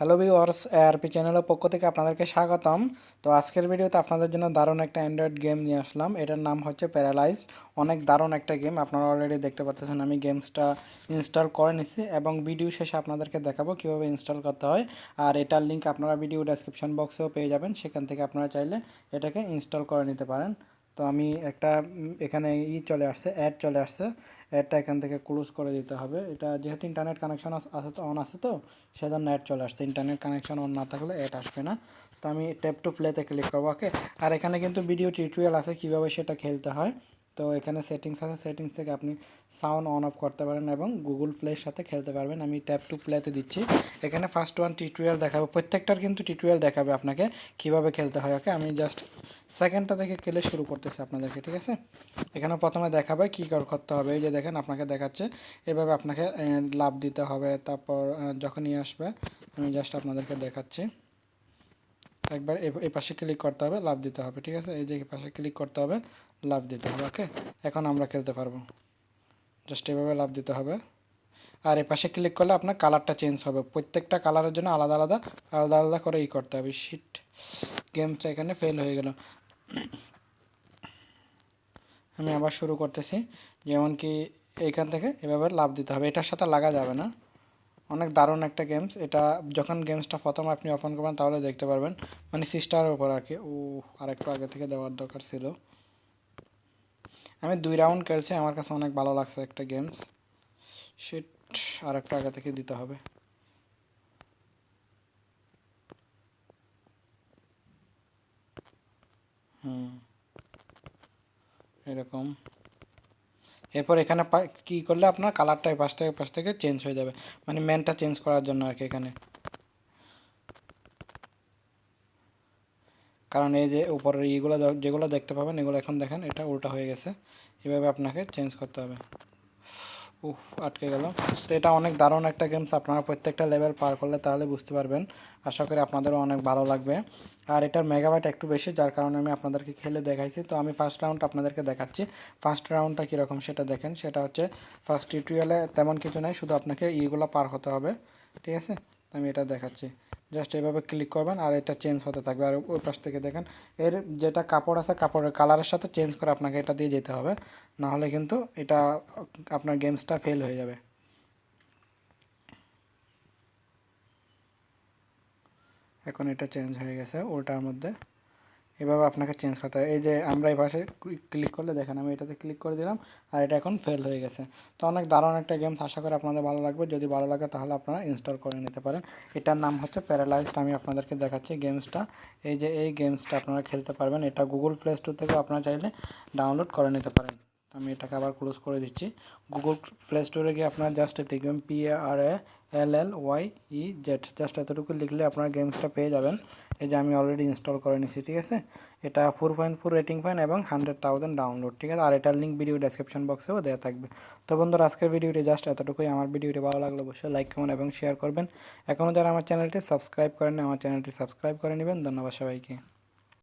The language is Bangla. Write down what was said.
হ্যালো ভিউয়ার্স এআরপি চ্যানেলের পক্ষ থেকে আপনাদেরকে স্বাগতম। তো আজকের ভিডিওতে আপনাদের জন্য দারুণ একটা অ্যান্ড্রয়েড গেম নিয়ে আসলাম। এটার নাম হচ্ছে প্যারালাইজড অনেক দারুণ একটা গেম আপনারা অলরেডি দেখতে পাচ্ছেন। আমি গেমসটা ইনস্টল করে নিছি এবং ভিডিও শেষে আপনাদেরকে দেখাবো কীভাবে ইনস্টল করতে হয়। আর এটার লিঙ্ক আপনারা ভিডিও ডেসক্রিপশন বক্সেও পেয়ে যাবেন। সেখান থেকে আপনারা চাইলে এটাকে ইনস্টল করে নিতে পারেন। তো আমি একটা এখানে ই চলে আসছে অ্যাড চলে আসছে। অ্যাডটা এখান থেকে ক্লোজ করে দিতে হবে। এটা যেহেতু ইন্টারনেট কানেকশন আছে অন আছে তো, সেজন্য অ্যাড চলে আসছে। ইন্টারনেট কানেকশন অন না থাকলে অ্যাড আসবে না। তো আমি ট্যাপ টু প্লেতে ক্লিক করব ওকে আর এখানে কিন্তু ভিডিও টিউটোরিয়াল আছে কীভাবে সেটা খেলতে হয়। তো এখানে সেটিংস আছে সেটিংস থেকে আপনি সাউন্ড অন অফ করতে পারেন এবং গুগল প্লের সাথে খেলতে পারবেন। আমি ট্যাপ টু প্লেতে দিচ্ছি। এখানে ফার্স্ট ওয়ান টিউটোরিয়াল দেখাবো। প্রত্যেকটার কিন্তু টিউটোরিয়াল দেখাবে আপনাকে কীভাবে খেলতে হয় ওকে আমি জাস্ট সেকেন্ডটা থেকে কেলে শুরু করতেছে আপনাদেরকে, ঠিক আছে? এখানে প্রথমে দেখাবে কী কর করতে হবে, এই যে দেখেন আপনাকে দেখাচ্ছে, এভাবে আপনাকে লাভ দিতে হবে, তারপর যখনই আসবে, আমি জাস্ট আপনাদেরকে দেখাচ্ছি। একবার এই পাশে ক্লিক করতে হবে, লাভ দিতে হবে, ঠিক আছে? এই যে পাশে ক্লিক করতে হবে, লাভ দিতে হবে ওকে এখন আমরা খেলতে পারব। জাস্ট এভাবে লাভ দিতে হবে। আর এ পাশে ক্লিক করলে আপনার কালারটা চেঞ্জ হবে। প্রত্যেকটা কালারের জন্য আলাদা আলাদা আলাদা আলাদা করে ই করতে হবে। শিট গেমটা এখানে ফেল হয়ে গেল। আমি আবার শুরু করতেছি। যেমন কি এইখান থেকে এভাবে লাভ দিতে হবে। এটার সাথে লাগা যাবে না। অনেক দারুণ একটা গেমস এটা যখন গেমসটা প্রথম আপনি ওপেন করবেন, তাহলে দেখতে পারবেন। মানে সিস্টারের উপর আর কি। ও আরেকটু আগে থেকে দেওয়ার দরকার ছিল। আমি দুই রাউন্ড খেলছি। আমার কাছে অনেক ভালো লাগছে একটা গেমস সেট আর একটু আগে থেকে দিতে হবে। হুম। এরকম। এরপর এখানে কি করলে আপনার কালারটা পাশ থেকে পাশ থেকে চেঞ্জ হয়ে যাবে। মানে ম্যানটা চেঞ্জ করার জন্য আর কি এখানে। কারণ এই যে উপরের ইগুলো যেগুলো দেখতে পাবেন, এগুলো এখন দেখেন, এটা উল্টা হয়ে গেছে। এভাবে আপনাকে চেঞ্জ করতে হবে। উফ, আটকে গেল তো এটা অনেক দারুণ একটা গেমস আপনারা প্রত্যেকটা লেভেল পার করলে তাহলে বুঝতে পারবেন। আশা করি আপনাদেরও অনেক ভালো লাগবে। আর এটার মেগাবাইট একটু বেশি, যার কারণে আমি আপনাদেরকে খেলে দেখাইছি। তো আমি ফার্স্ট রাউন্ড আপনাদেরকে দেখাচ্ছি। ফার্স্ট রাউন্ডটা কীরকম সেটা দেখেন। সেটা হচ্ছে ফার্স্ট টিউটোরিয়ালে তেমন কিছু নাই, শুধু আপনাকে ইগুলো পার হতে হবে। ঠিক আছে? আমি এটা দেখাচ্ছি। জাস্ট এভাবে ক্লিক করবেন আর এটা চেঞ্জ হতে থাকবে। আর ওই পাশ থেকে দেখেন, এর যেটা কাপড় আছে, কাপড়ের কালারের সাথে চেঞ্জ করে আপনাকে এটা দিয়ে যেতে হবে। নাহলে কিন্তু এটা আপনার গেমসটা ফেল হয়ে যাবে। এখন এটা চেঞ্জ হয়ে গেছে ওটার মধ্যে। এভাবে আপনাকে চেঞ্জ করতে হবে এই যে আমরা এই পাশে ক্লিক করলে দেখেন আমি এটাতে ক্লিক করে দিলাম আর এটা এখন ফেল হয়ে গেছে। তো অনেক দারুণ একটা গেমস আশা করি আপনাদের ভালো লাগবে। যদি ভালো লাগে তাহলে আপনারা ইনস্টল করে নিতে পারেন। এটার নাম হচ্ছে প্যারালাইজড আমি আপনাদেরকে দেখাচ্ছি গেমসটা এই যে এই গেমসটা আপনারা খেলতে পারবেন। এটা গুগল প্লে স্টোর থেকে আপনারা চাইলে ডাউনলোড করে নিতে পারেন। আমি এটাকে আবার ক্লোজ করে দিচ্ছি। গুগল প্লে স্টোরে গিয়ে আপনারা জাস্ট দেখবেন P R A L L Y E Z just এতটুকু লিখলে আপনারা গেমসটা পেয়ে যাবেন। এই যে আমি অলরেডি ইনস্টল করে নিয়েছি ঠিক আছে? এটা four point four rating fine এবং হান্ড্রেড থাউজেন্ড ডাউনলোড ঠিক আছে? আর এটার লিঙ্ক ভিডিও ডেসক্রিপশন বক্সেও দেওয়া থাকবে। তো বন্ধুরা, আজকের ভিডিওটি জাস্ট এতটুকুই। আমার ভিডিওটি ভালো লাগলে অবশ্যই লাইক কমেন্ট এবং শেয়ার করবেন। এখনও যারা আমার চ্যানেলটি সাবস্ক্রাইব করেন আমার চ্যানেলটি সাবস্ক্রাইব করে নেবেন। ধন্যবাদ সবাইকে।